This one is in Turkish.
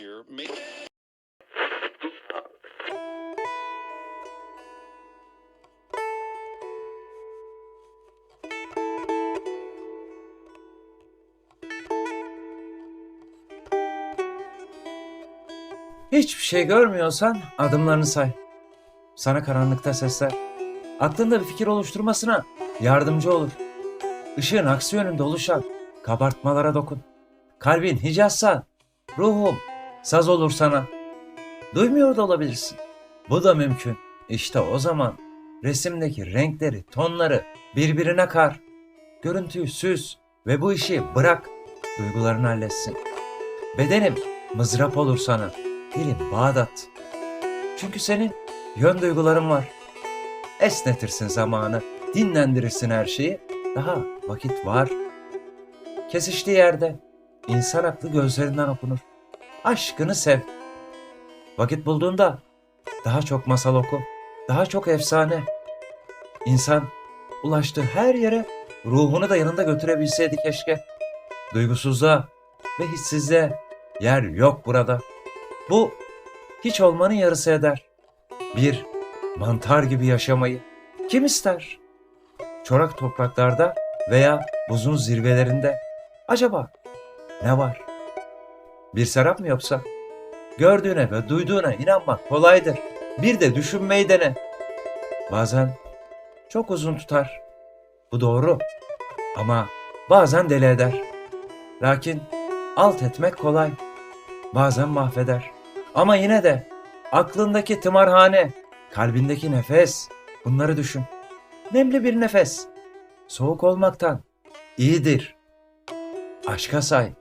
year, making. Hiçbir şey görmüyorsan adımlarını say. Sana karanlıkta sesler. Aklında bir fikir oluşturmasına yardımcı olur. Işığın aksi yönünde oluşan kabartmalara dokun. Kalbin hicazsa ruhum saz olur sana. Duymuyor da olabilirsin. Bu da mümkün. İşte o zaman resimdeki renkleri, tonları birbirine kar. Görüntüyü süz ve bu işi bırak. Duygularını halletsin. Bedenim mızrap olur sana. Dilim Bağdat. Çünkü senin yön duyguların var. Esnetirsin zamanı, dinlendirirsin her şeyi. Daha vakit var. Kesiştiği yerde insan aklı gözlerinden okunur. Aşkını sev. Vakit bulduğunda daha çok masal oku, daha çok efsane. İnsan ulaştığı her yere ruhunu da yanında götürebilseydi keşke. Duygusuzluğa ve hissizliğe yer yok burada. Bu hiç olmanın yarısı eder. Bir mantar gibi yaşamayı kim ister? Çorak topraklarda veya buzun zirvelerinde acaba ne var? Bir serap mı yoksa? Gördüğüne ve duyduğuna inanmak kolaydır. Bir de düşünmeyi dene. Bazen çok uzun tutar. Bu doğru. Ama bazen deli eder. Lakin alt etmek kolay. Bazen mahveder. Ama yine de aklındaki tımarhane, kalbindeki nefes bunları düşün. Nemli bir nefes. Soğuk olmaktan iyidir. Aşka say.